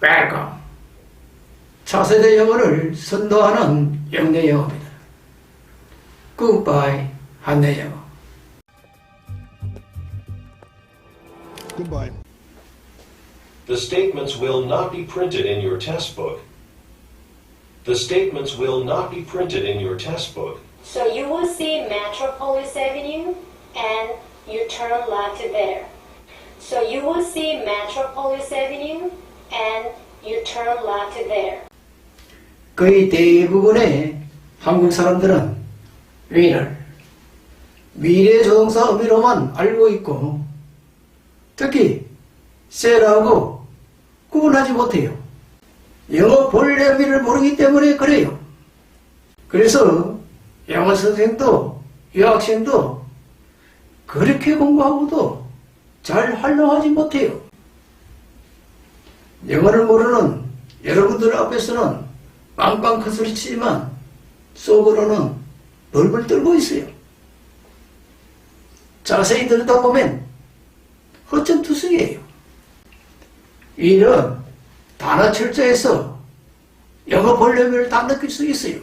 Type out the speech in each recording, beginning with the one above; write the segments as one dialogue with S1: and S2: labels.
S1: welcome. 차세대 영어를 선도하는 영내 영어입니다. Goodbye, 한내 영어.
S2: Goodbye.
S3: The statements will not be printed in your test book. The statements will not be printed in your test book.
S4: So you will see Metropolis Avenue and you turn left there. So you will see Metropolis Avenue and you turn left there.
S1: 거의 대부분의 한국 사람들은 will, 미래 조동사 의미로만 알고 있고 특히 shall하고 구분하지 못해요. 영어 본래 의미를 모르기 때문에 그래요. 그래서 영어 선생도 유학생도 그렇게 공부하고도 잘 활용하지 못해요. 영어를 모르는 여러분들 앞에서는 빵빵 큰소리 치지만 속으로는 벌벌 떨고 있어요. 자세히 들다 보면 허천투성이에요. 이는 단어 철자에서 영어 본래를 다 느낄 수 있어요.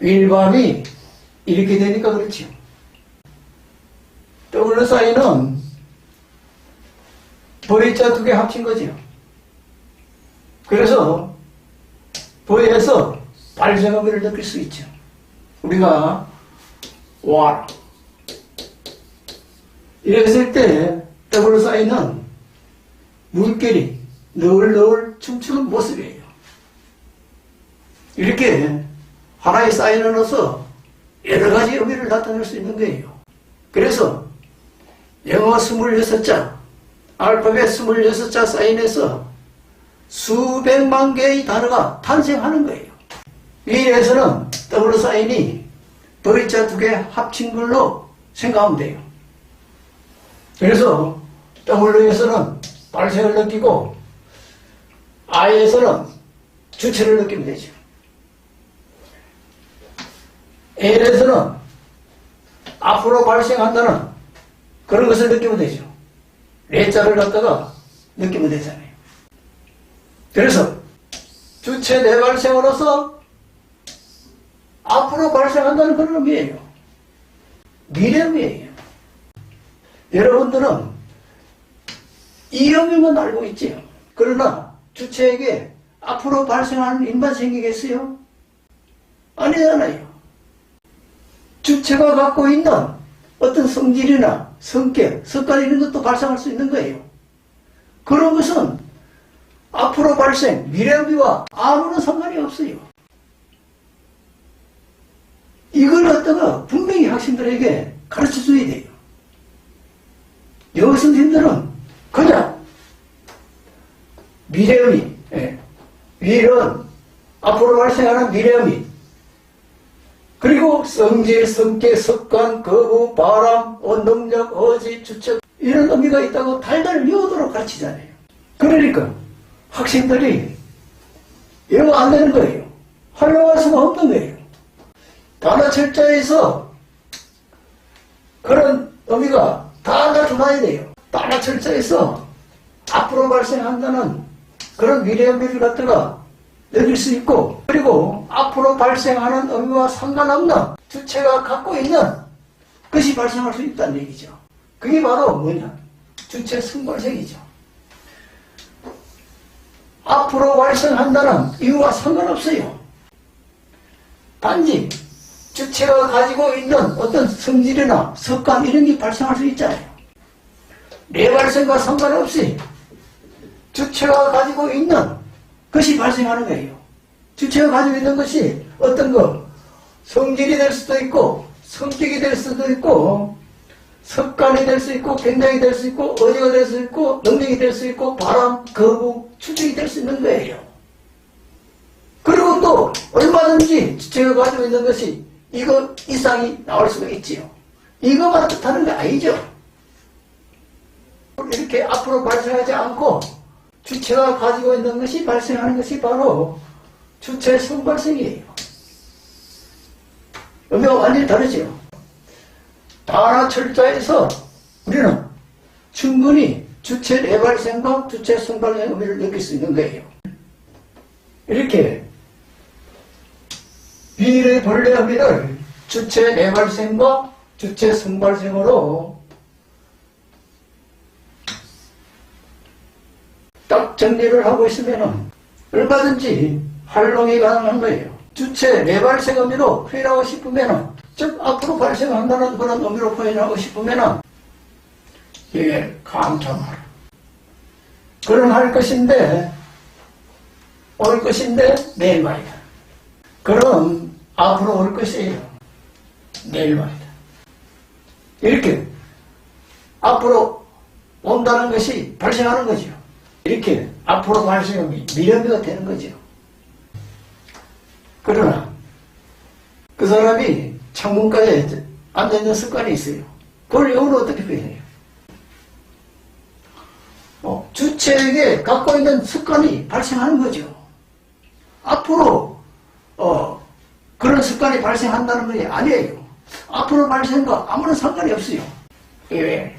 S1: 일반이 이렇게 되니까 그렇죠. 더블 사인은 보리자 두 개 합친 거죠. 그래서 보리에서 발생함을 느낄 수 있죠. 우리가 와 이렇게 했을 때 더블 사인은 물결이 너울너울 춤추는 모습이에요. 이렇게 하나의 사인을 넣어서 여러 가지 의미를 나타낼 수 있는 거예요. 그래서 영어 26자, 알파벳 26자 사인에서 수백만 개의 단어가 탄생하는 거예요. 위에서는 더블 사인이 V자 두 개 합친 걸로 생각하면 돼요. 그래서 W에서는 발생을 느끼고 I에서는 주체를 느끼면 되죠. L에서는 앞으로 발생한다는 그런 것을 느끼면 되죠. 레자를 갖다가 느끼면 되잖아요. 그래서 주체 내발생으로서 앞으로 발생한다는 그런 의미예요. 미래 의미예요. 여러분들은 이 의미만 알고 있지요. 그러나 주체에게 앞으로 발생하는 일만 생기겠어요? 아니잖아요. 주체가 갖고 있는 어떤 성질이나 성격, 습관 이런 것도 발생할 수 있는 거예요. 그런 것은 앞으로 발생, 미래의미와 아무런 상관이 없어요. 이걸 갖다가 분명히 학생들에게 가르쳐 줘야 돼요. 영어 선생님들은 그냥 미래의미, 예. 위는 앞으로 발생하는 미래의미, 그리고 성질, 성격, 습관, 거부, 바람, 원동력, 어지, 주체 이런 의미가 있다고 달달 외우도록 가르치잖아요. 그러니까 학생들이 영어 안 되는 거예요. 활용할 수가 없는 거예요. 단어 철자에서 그런 의미가 다 나타나야 돼요. 단어 철자에서 앞으로 발생한다는 그런 미래 의 미를 갖다가 느낄 수 있고 그리고 앞으로 발생하는 의미와 상관없는 주체가 갖고 있는 것이 발생할 수 있다는 얘기죠. 그게 바로 뭐냐? 주체 승발생이죠. 앞으로 발생한다는 이유와 상관없어요. 단지 주체가 가지고 있는 어떤 성질이나 습관 이런 게 발생할 수 있잖아요. 내 발생과 상관없이 주체가 가지고 있는 것이 발생하는 거예요. 주체가 가지고 있는 것이 어떤 거 성질이 될 수도 있고 성격이 될 수도 있고 습관이 될 수 있고 굉장히 될 수 있고 어디가 될 수 있고 능력이 될 수 있고 바람, 거부, 추적이 될 수 있는 거예요. 그리고 또 얼마든지 주체가 가지고 있는 것이 이거 이상이 나올 수가 있지요. 이거만 뜻하는 게 아니죠. 이렇게 앞으로 발생하지 않고 주체가 가지고 있는 것이 발생하는 것이 바로 주체 성발생이에요. 의미가 완전히 다르죠. 단어 철자에서 우리는 충분히 주체 내발생과 주체 성발생의 의미를 느낄 수 있는 거예요. 이렇게 비일의 본래 의미를 주체 내발생과 주체 성발생으로 딱 정리를 하고 있으면 얼마든지 활용이 가능한 거예요. 주체 내발생 의미로 표현하고 싶으면 즉 앞으로 발생한다는 그런 의미로 표현하고 싶으면 이게 감정하라. 그럼 할 것인데 올 것인데 내일 말이다. 그럼 앞으로 올 것이에요. 내일 말이다. 이렇게 앞으로 온다는 것이 발생하는 거죠. 이렇게 앞으로 발생하면 미련미가 되는 거죠. 그러나 그 사람이 창문가에 앉아있는 습관이 있어요. 그걸 영어로 어떻게 표현해요? 어, 주체에게 갖고 있는 습관이 발생하는 거죠. 앞으로 어, 그런 습관이 발생한다는 것이 아니에요. 앞으로 발생과 아무런 상관이 없어요. 왜?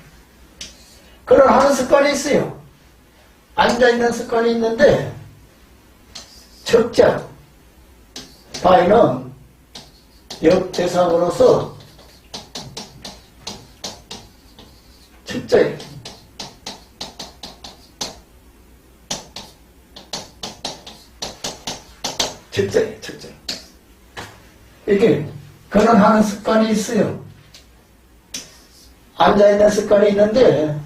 S1: 그런 하는 습관이 있어요. 앉아있는 습관이 있는데 적자 바위는 역대상으로서 적자예요. 적자예요, 적자. 이게 그런 하는 습관이 있어요. 앉아있는 습관이 있는데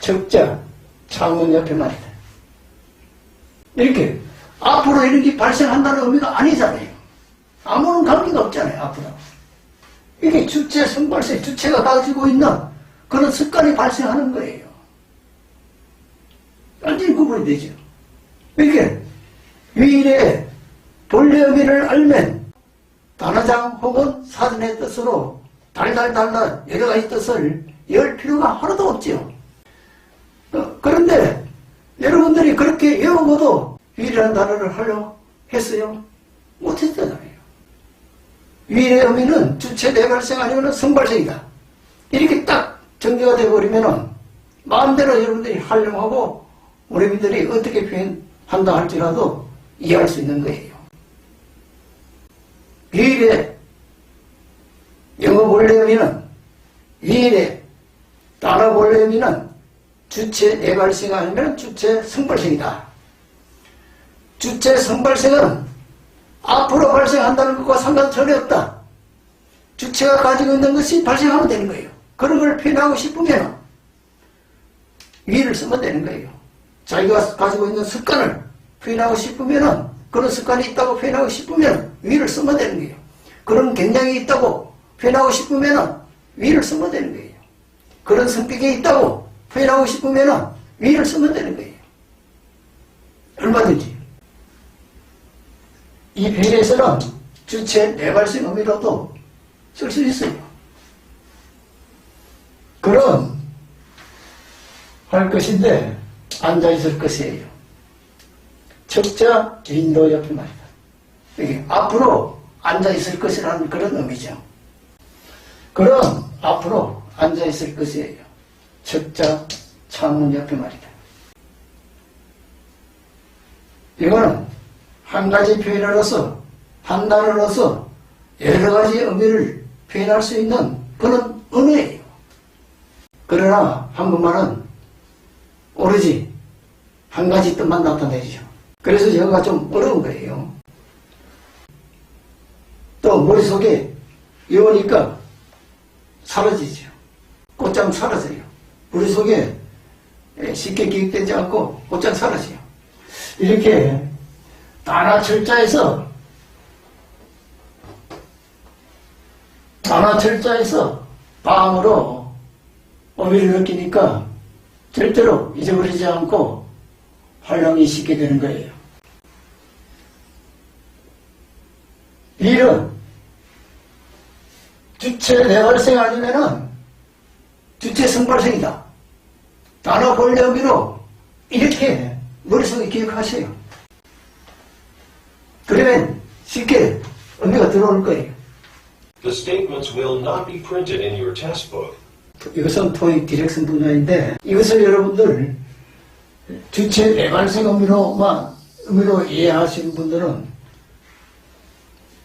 S1: 적자 창문 옆에 말이다. 이렇게 앞으로 이런 게 발생한다는 의미가 아니잖아요. 아무런 관계가 없잖아요, 앞으로. 이게 주체 성발생, 주체가 가지고 있는 그런 습관이 발생하는 거예요. 완전히 구분이 되죠. 이게 위일의 본래 의미를 알면 단어장 혹은 사전의 뜻으로 달달달달 여러 가지 뜻을 열 필요가 하나도 없지요. 어, 그런데 여러분들이 그렇게 외우고도 위라는 단어를 하려 했어요? 못했잖아요. 위의 의미는 주체 내발생 아니면 성발생이다. 이렇게 딱 정리가 되어버리면 마음대로 여러분들이 활용하고 우리들이 어떻게 표현한다 할지라도 이해할 수 있는 거예요. 위일의 영어 본래 의미는 위일의 단어 본래 의미는 주체 내발생 아니면 주체 성발생이다. 주체 성발생은 앞으로 발생한다는 것과 상관 전혀 없다. 주체가 가지고 있는 것이 발생하면 되는 거예요. 그런 걸 표현하고 싶으면 위를 쓰면 되는 거예요. 자기가 가지고 있는 습관을 표현하고 싶으면 그런 습관이 있다고 표현하고 싶으면 위를 쓰면 되는 거예요. 그런 경향이 있다고 표현하고 싶으면 위를 쓰면 되는 거예요. 그런 성격이 있다고 표현하고 싶으면 위를 쓰면 되는 거예요. 얼마든지. 이 편에서는 주체 내발생 의미로도 쓸 수 있어요. 그럼 할 것인데 앉아 있을 것이에요. 적자 인도 옆에 말이다. 이게 앞으로 앉아 있을 것이라는 그런 의미죠. 그럼 앞으로 앉아 있을 것이에요. 적자 창문 옆에 말이다. 이거는 한 가지 표현으로서 한 단어로서 여러 가지 의미를 표현할 수 있는 그런 은혜예요. 그러나 한국말은 오로지 한 가지 뜻만 나타내죠. 그래서 영어가 좀 어려운 거예요. 또 머릿속에 외우니까 사라지죠. 곧장 사라져요. 머릿속에 쉽게 기억되지 않고 곧장 사라져요. 이렇게 단어 철자에서 단어 철자에서 마음으로 의미를 느끼니까 절대로 잊어버리지 않고 활용이 쉽게 되는 거예요. 일은 주체 내발생 아니면은 주체 성발생이다. 단어 의미로 이렇게 머릿속에 기억하세요. 그러면 쉽게 의미가 들어올 거예요.
S3: The statements will not be printed in your test book.
S1: 이것은 토익 디렉션 분야인데 이것을 여러분들 주체 내발생 의미로만 의미로 이해하시는 분들은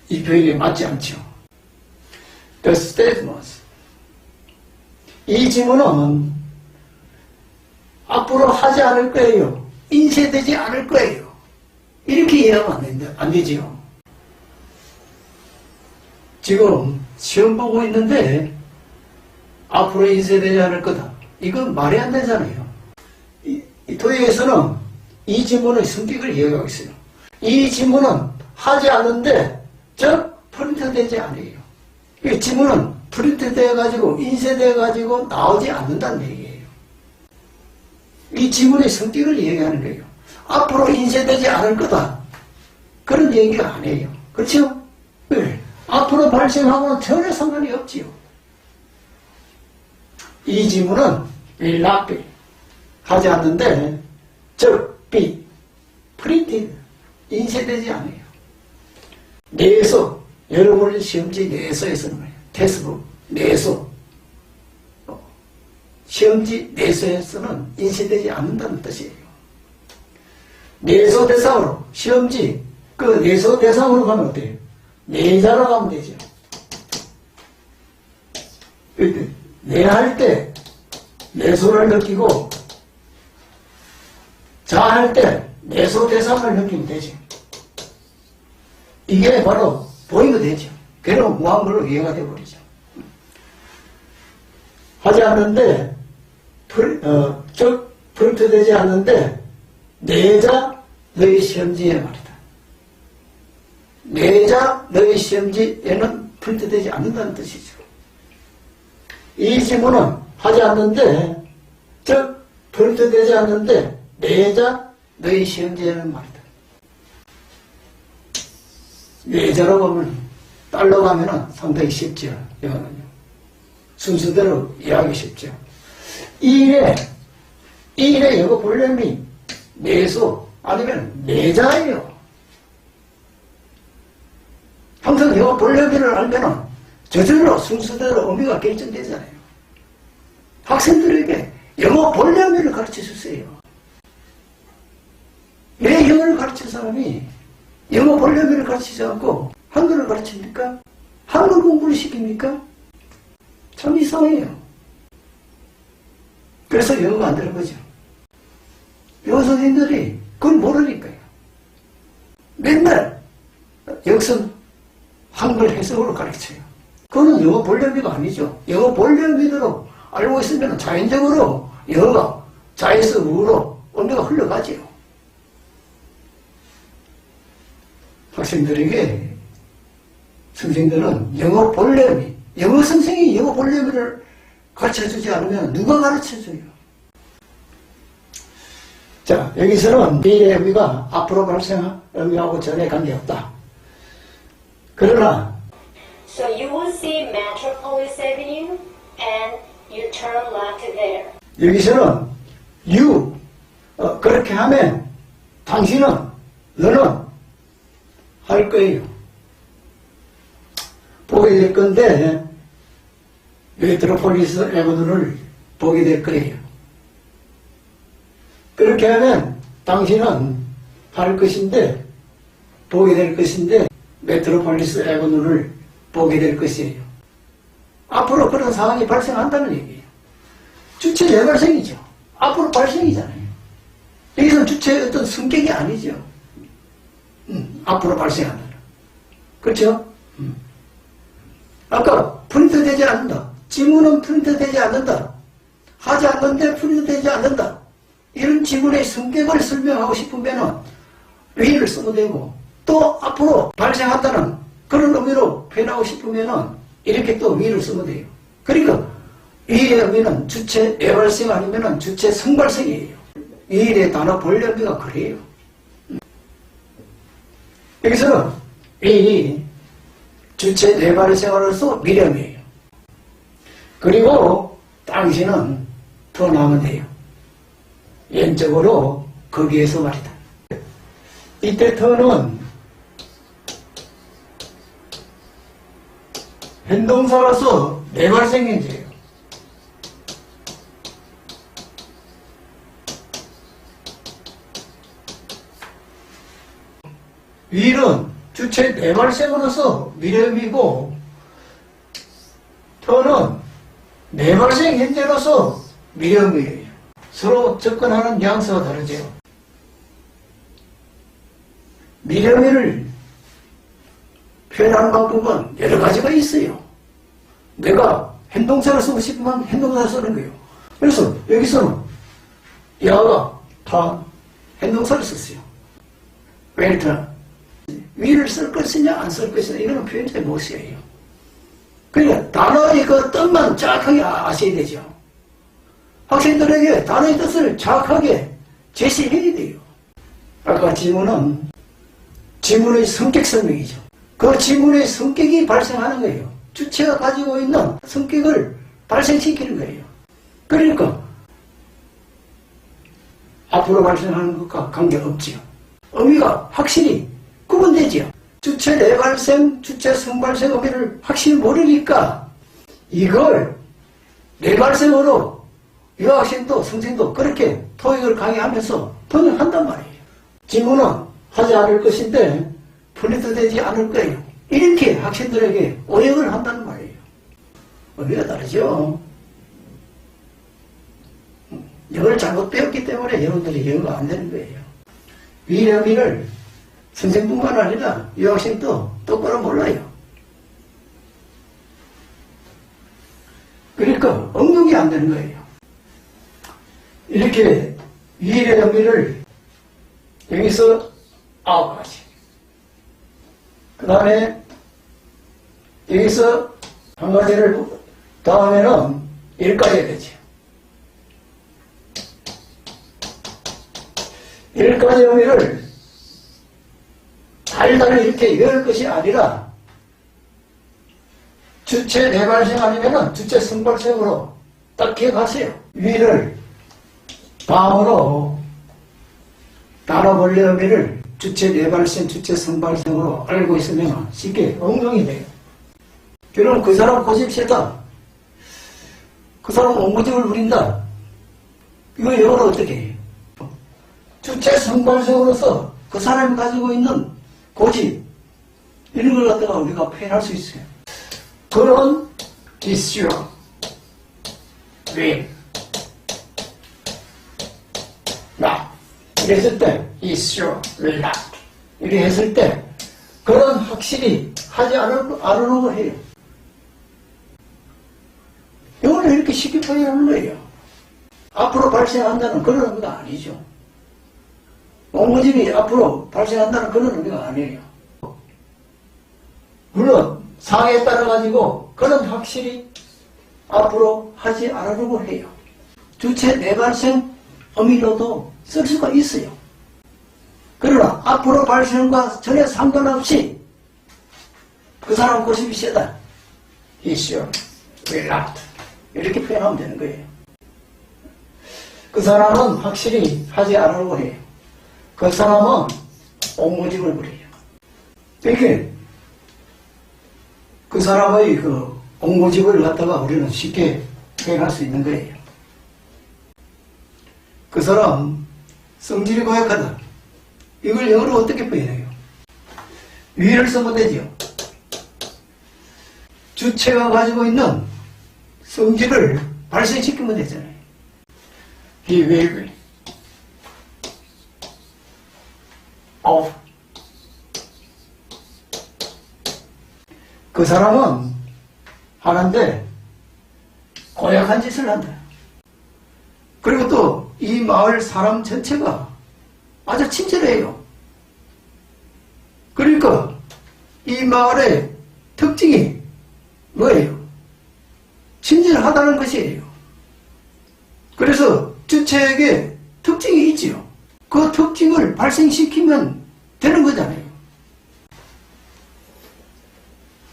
S1: 이 표현이 맞지 않죠. The statements. 이 지문은 앞으로 하지 않을 거예요. 인쇄되지 않을 거예요. 이렇게 이해하면 안, 된다, 안 되지요. 지금 시험 보고 있는데 앞으로 인쇄되지 않을 거다. 이건 말이 안 되잖아요. 이, 이 토익에서는 이 지문의 성격을 이해하고 있어요. 이 지문은 하지 않는데 즉 프린트되지 않아요. 이 지문은 프린트되어 가지고 인쇄되어 가지고 나오지 않는다는 얘기예요. 이 지문의 성격을 이야기하는 거예요. 앞으로 인쇄되지 않을 거다. 그런 얘기가 아니에요. 그렇죠? 네. 앞으로 발생하고는 전혀 상관이 없지요. 이 지문은 be 하지 않는데 즉 be printed 인쇄되지 않아요. 내에서 여러분 시험지 내에서 쓰는 거예요. 테스트북 내에서 어, 시험지 내에서는 인쇄되지 않는다는 뜻이에요. 내소 대상으로 시험지 그 내소 대상으로 가면 어때요? 내자로 가면 되죠. 내할 때 내소를 느끼고 자할 때 내소 대상을 느끼면 되죠. 이게 바로 보이가 되죠. 그럼 무한글로 이해가 되어버리죠. 하지 않는데, 프리, 어, 즉, 프린트되지 않는데, 내자 너희 시험지에 말이다. 내자 너희 시험지에는 프린트되지 않는다는 뜻이죠. 이 지문은 하지 않는데, 즉, 프린트되지 않는데, 내자 너희 시험지에는 말이다. 내자로 보면, 딸로 가면은 상당히 쉽죠. 영어는요. 순서대로 이해하기 쉽죠. 이 일에, 이 일에 영어 본래이 내소 아니면 내자예요. 항상 영어 본래비를 알면은 저절로 순서대로 의미가 결정되잖아요. 학생들에게 영어 본래비를 가르쳐 주세요. 왜 영어를 가르칠 사람이 영어 본래비를 가르치지 않고 한글을 가르칩니까? 한글 공부를 시킵니까? 참 이상해요. 그래서 영어가 안 되는 거죠. 영어 선생님들이 그걸 모르니까요. 맨날 역선 한글 해석으로 가르쳐요. 그거는 영어 본래비가 아니죠. 영어 본래비대로 알고 있으면 자연적으로 영어가 자에서 우로 언어가 흘러가지요. 학생들에게 선생들은 영어 본래비, 영어 선생이 영어 본래비를 가르쳐주지 않으면 누가 가르쳐줘요? 자, 여기서는 미래 의미가 앞으로 발생한 의미하고 전혀 관계없다. 그러나
S4: So you will see Metropolis Avenue and you turn left there.
S1: 여기서는 you 어, 그렇게 하면 당신은 너는 할 거예요. 보게 될 건데 메트로폴리스 에버드를 보게 될 거예요. 그렇게 하면 당신은 할 것인데 보게 될 것인데 메트로폴리스 에버드를 보게 될 것이에요. 앞으로 그런 상황이 발생한다는 얘기예요. 주체 재발생이죠. 앞으로 발생이잖아요. 여기서는 주체의 어떤 성격이 아니죠. 음, 앞으로 발생한다. 그렇죠? 음. 아까 프린트 되지 않는다. 지문은 프린트되지 않는다. 하지 않는데 프린트되지 않는다. 이런 지문의 성격을 설명하고 싶으면 위를 써도 되고 또 앞으로 발생한다는 그런 의미로 표현하고 싶으면 이렇게 또 위를 쓰면 돼요. 그러니까 위의 의미는 주체 내발생 아니면 주체 성발생이에요. 위의 단어 의미가 그래요. 여기서는 위 주체 내발생으로서 미련이에요. 그리고 당신은 더 나면 돼요. 왼쪽으로 거기에서 말이다. 이때 터는 변동사로서 매발생인지예요. 위는 주체 내발생으로서 미래음이고 터는 내발생 현재로서 미래음이에요. 서로 접근하는 뉘앙스가 다르죠. 미래음을 표현하는 방법은 여러 가지가 있어요. 내가 행동사를 쓰고 싶으면 행동사를 쓰는 거예요. 그래서 여기서는 야가 다 행동사를 썼어요. 웰터 위를 쓸 것이냐 안 쓸 것이냐 이거는 표현의 모습이에요. 그러니까 단어의 그 뜻만 정확하게 아- 아셔야 되죠. 학생들에게 단어의 뜻을 정확하게 제시해야 돼요. 아까 지문은 지문의 성격 설명이죠. 그 지문의 성격이 발생하는 거예요. 주체가 가지고 있는 성격을 발생시키는 거예요. 그러니까 앞으로 발생하는 것과 관계없지요. 의미가 확실히 구분되지요. 주체 내발생, 주체 성발생 의미를 확실히 모르니까 이걸 내발생으로 유학생도 성생도 그렇게 토익을 강의하면서 번역한단 말이에요. 지문은 하지 않을 것인데 풀리도 되지 않을 거예요. 이렇게 학생들에게 오역을 한다는 말이에요. 의미가 다르죠. 영어를 잘못 배웠기 때문에 여러분들이 영어가 안 되는 거예요. 위의미를 선생뿐만 아니라 유학생도 똑바로 몰라요. 그러니까 응용이 안 되는 거예요. 이렇게 위의 의미를 여기서 아홉 가지. 그 다음에 여기서 한 가지를 다음에는 일까지 되죠. 일까지 의미를 달달 이렇게 외울 것이 아니라 주체 내발생 아니면은 주체 성발생으로 딱 기억하세요. 위를 다음으로 따라벌레 의미를 주체 내발생, 주체 성발생으로 알고 있으면 쉽게 응용이 돼요. 그럼 그 사람 고집 세다. 그 사람 옹고집을 부린다. 이거 영어로 어떻게 해요? 주체 성발생으로서 그 사람이 가지고 있는 고집, 이런 걸 갖다가 우리가 표현할 수 있어요. 그런 will, not. 이랬을 때, issue, will. 이렇게 했을 때, 그런 확실히 하지 않으려고 해요. 이거는 이렇게 쉽게 표현하는 거예요. 앞으로 발생한다는 그런 의미가 아니죠. 옹고집이 앞으로 발생한다는 그런 의미가 아니에요. 물론 상에 따라 가지고 그런 확실히 앞으로 하지 않으려고 해요. 주체 내발생 의미로도 쓸 수가 있어요. 그러나 앞으로 발생과 전혀 상관없이 그 사람 고집이 세다. issue, will not. 이렇게 표현하면 되는 거예요. 그 사람은 확실히 하지 않으려고 해요. 그 사람은 옹고집을 부려요. 이렇게 그 사람의 그 옹고집을 갖다가 우리는 쉽게 표현할 수 있는 거예요. 그 사람 성질이 고약하다. 이걸 영어로 어떻게 표현해요? 위를 쓰면 되죠. 주체가 가지고 있는 성질을 발생시키면 되잖아요. He will be of 그 사람은 하는데 고약한 짓을 한다. 그리고 또 이 마을 사람 전체가 아주 친절해요. 그러니까 이 마을의 특징이 뭐예요? 친절하다는 것이에요. 그래서 주체에게 특징이 있지요. 그 특징을 발생시키면 되는 거잖아요.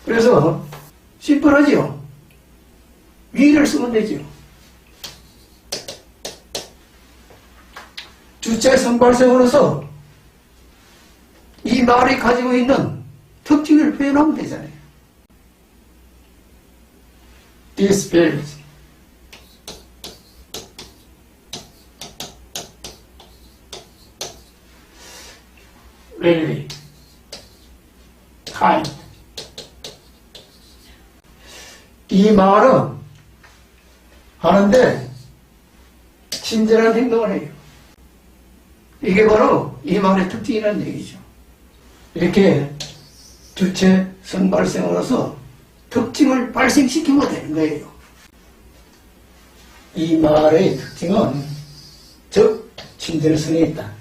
S1: 그래서 심플하지요. 위를 쓰면 되죠. 주체 선발생으로서 이 말이 가지고 있는 특징을 표현하면 되잖아요. Village really find. 이 말은 하는데 친절한 행동을 해요. 이게 바로 이 말의 특징이라는 얘기죠. 이렇게 주체 성발생으로서 특징을 발생시키면 되는 거예요. 이 말의 특징은 즉 친절성에 있다.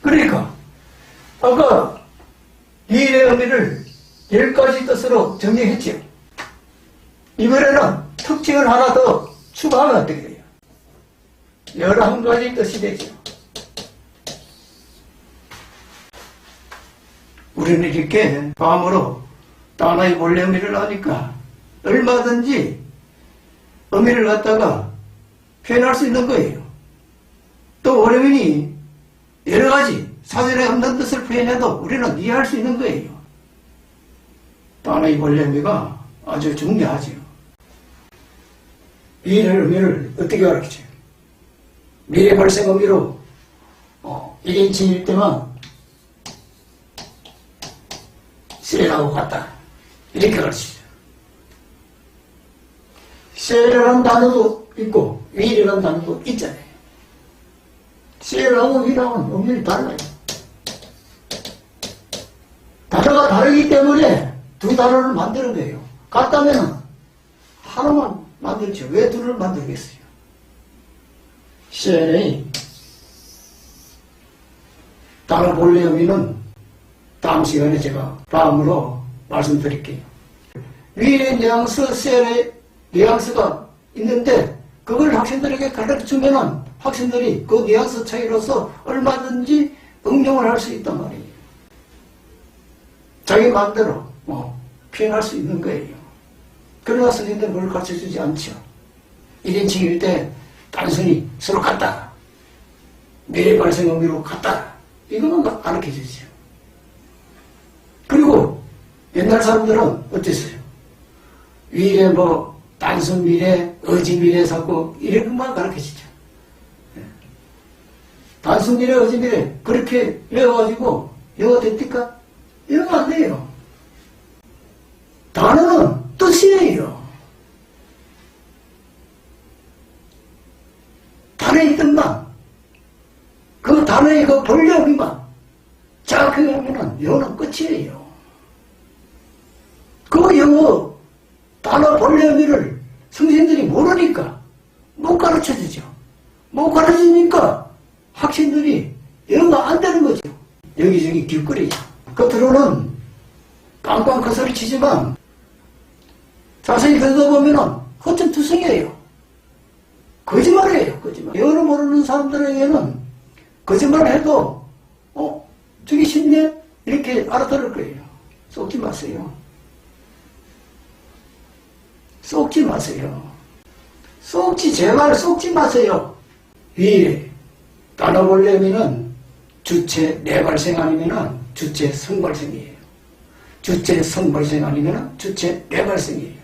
S1: 그러니까 아까 미래 의미를 열 가지 뜻으로 정리했죠. 이번에는 특징을 하나 더 추가하면 어떻게 돼요? 열한 가지 뜻이 되죠. 우리는 이렇게 마음으로 단어의 본래 의미를 아니까 얼마든지 의미를 갖다가 표현할 수 있는 거예요. 또 원어민이 여러 가지 사전에 없는 뜻을 표현해도 우리는 이해할 수 있는 거예요. 단어의 본래 의미가 아주 중요하죠. 미래 의미를 어떻게 가르치죠? 미래 발생 의미로 어, 1인칭일 때만 셀하고 같다. 이렇게 가르치죠. 셀이라는 단어도 있고 윌이라는 단어도 있잖아요. 셀하고 윌하고는 의미를 달라요. 단어가 다르기 때문에 두 단어를 만드는 거예요. 같다면 하나만 만들죠. 왜 둘을 만들겠어요? 셀의 단어 본래 의미는 다음 시간에 제가 다음으로 말씀드릴게요. 위의 뉘앙스, 셀의 뉘앙스가 있는데 그걸 학생들에게 가르쳐주면은 학생들이 그 뉘앙스 차이로서 얼마든지 응용을 할 수 있단 말이에요. 자기 마음대로 뭐 표현할 수 있는 거예요. 그러나 선생님들은 그걸 가르쳐 주지 않죠. 1인칭일 때 단순히 서로 같다. 미래 발생 의미로 같다. 이거만 가르쳐 주죠. 그리고 옛날 사람들은 어땠어요? 위에 뭐 단순 미래, 어지 미래 사고 이런 것만 가르쳐 주죠. 예. 단순 미래, 어지 미래 그렇게 외워가지고 영어 됩니까? 영어 안 돼요. 단어는 뜻이에요. 단어의 뜻만 그 단어의 그 본력이만 자각하면은 영어는 끝이에요. 그 영어 단어 본래 의미를 선생님들이 모르니까 못 가르쳐 주죠. 못 가르쳐 주니까 학생들이 영어가 안 되는 거죠. 여기저기 길거리죠. 겉으로는 그 소리 치지만 자세히 들어보면은 허천투성이에요. 거짓말이에요, 거짓말. 영어를 모르는 사람들에게는 거짓말을 해도, 어, 저기 쉽네? 이렇게 알아들을 거예요. 속지 마세요. 속지 마세요. 속지, 제발 속지 마세요. 위, 본래 의미는 주체 내발생 아니면은 주체 성발생이에요. 주체 성발생 아니면은 주체 내발생이에요.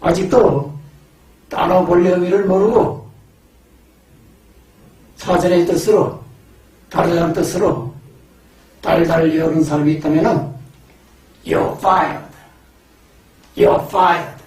S1: 아직도 단어 본래 의미를 모르고 사전의 뜻으로 다르다는 뜻으로 달달 여는 사람이 있다면은 you're fired. You're fired.